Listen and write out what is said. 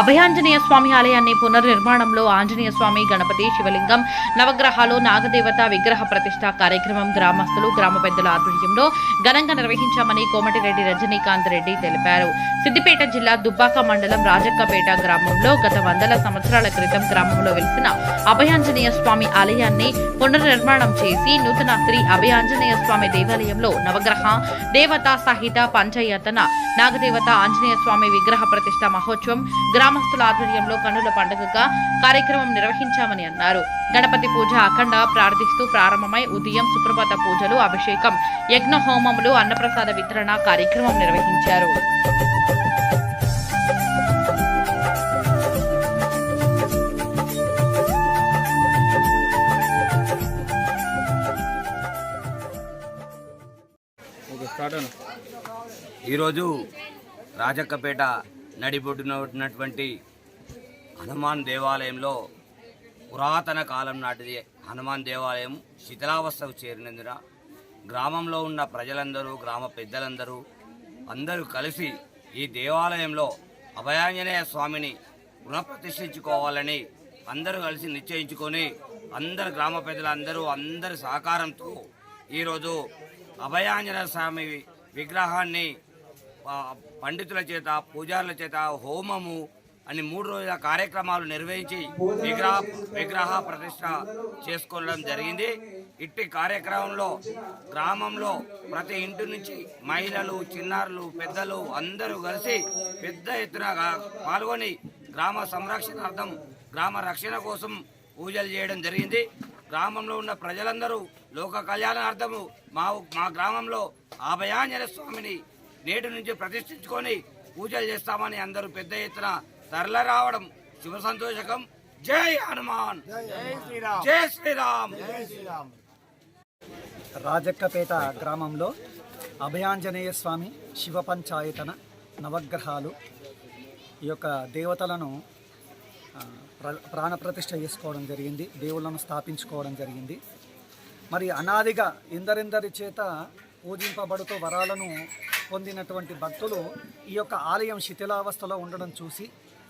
అభయాంజనేయ స్వామి ఆలయాన్ని పునర్నిర్మాణంలో ఆంజనేయ స్వామి గణపతి శివలింగం నవగ్రహాలు నాగదేవత విగ్రహ ప్రతిష్ట కార్యక్రమం గ్రామస్తులు గ్రామ పెద్దల ఆధ్వర్యంలో ఘనంగా నిర్వహించామని కోమటిరెడ్డి రజనీకాంత్ రెడ్డి తెలిపారు. సిద్దిపేట జిల్లా దుబ్బాక మండలం రాజక్కపేట గ్రామంలో గత వందల సంవత్సరాల క్రితం గ్రామంలో వెలిసిన అభయాంజనేయ స్వామి ఆలయాన్ని పునర్నిర్మాణం చేసి నూతన శ్రీ అభయాంజనేయ స్వామి దేవాలయంలో నవగ్రహ దేవత సహిత పంచయతన నాగదేవత ఆంజనేయ స్వామి విగ్రహ ప్రతిష్ట మహోత్సవం గ్రామస్తుల ఆధ్వర్యంలో కన్నుల పండుగగా కార్యక్రమం నిర్వహించామని అన్నారు. గణపతి పూజ అఖండ ప్రార్థిస్తూ ప్రారంభమై ఉదయం సుప్రభాత పూజలు అభిషేకం యజ్ఞ హోమములు అన్నప్రసాద వితరణ కార్యక్రమం నిర్వహించారు. ఈరోజు రాజక్కపేట నడిబొడ్డున ఉన్నటువంటి హనుమాన్ దేవాలయంలో పురాతన కాలం నాటిది హనుమాన్ దేవాలయం శిథిలావస్థకు చేరినందున గ్రామంలో ఉన్న ప్రజలందరూ గ్రామ పెద్దలందరూ అందరూ కలిసి ఈ దేవాలయంలో అభయాంజనేయ స్వామిని పునఃప్రతిష్ఠించుకోవాలని అందరూ కలిసి నిశ్చయించుకొని అందరు గ్రామ పెద్దలందరూ అందరి సహకారంతో ఈరోజు అభయాంజనేయ స్వామి విగ్రహాన్ని పండితుల చేత పూజారుల చేత హోమము అని మూడు రోజుల కార్యక్రమాలు నిర్వహించి విగ్రహ విగ్రహ ప్రతిష్ట చేసుకోవడం జరిగింది. ఇట్టి కార్యక్రమంలో గ్రామంలో ప్రతి ఇంటి నుంచి మహిళలు చిన్నారులు పెద్దలు అందరూ కలిసి పెద్ద ఎత్తున పాల్గొని గ్రామ సంరక్షణార్థం గ్రామ రక్షణ కోసం పూజలు చేయడం జరిగింది. గ్రామంలో ఉన్న ప్రజలందరూ లోక కళ్యాణార్థము మా మా గ్రామంలో ఆభయాంజన స్వామిని నేటి నుంచి ప్రతిష్ఠించుకొని పూజలు చేస్తామని అందరూ పెద్ద ఎత్తున తరలి రావడం శుభ సంతోషకం. జై హనుమాన్! జై శ్రీరామ్! రాజక్కపేట గ్రామంలో అభయాంజనేయ స్వామి శివ పంచాయతన నవగ్రహాలు ఈ యొక్క దేవతలను ప్రాణప్రతిష్ఠ చేసుకోవడం జరిగింది దేవుళ్ళను స్థాపించుకోవడం జరిగింది. మరి అనాదిగా ఎందరెందరి చేత పూజింపబడుతూ వరాలను పొందినటువంటి భక్తులు ఈ యొక్క ఆలయం శిథిలావస్థలో ఉండడం చూసి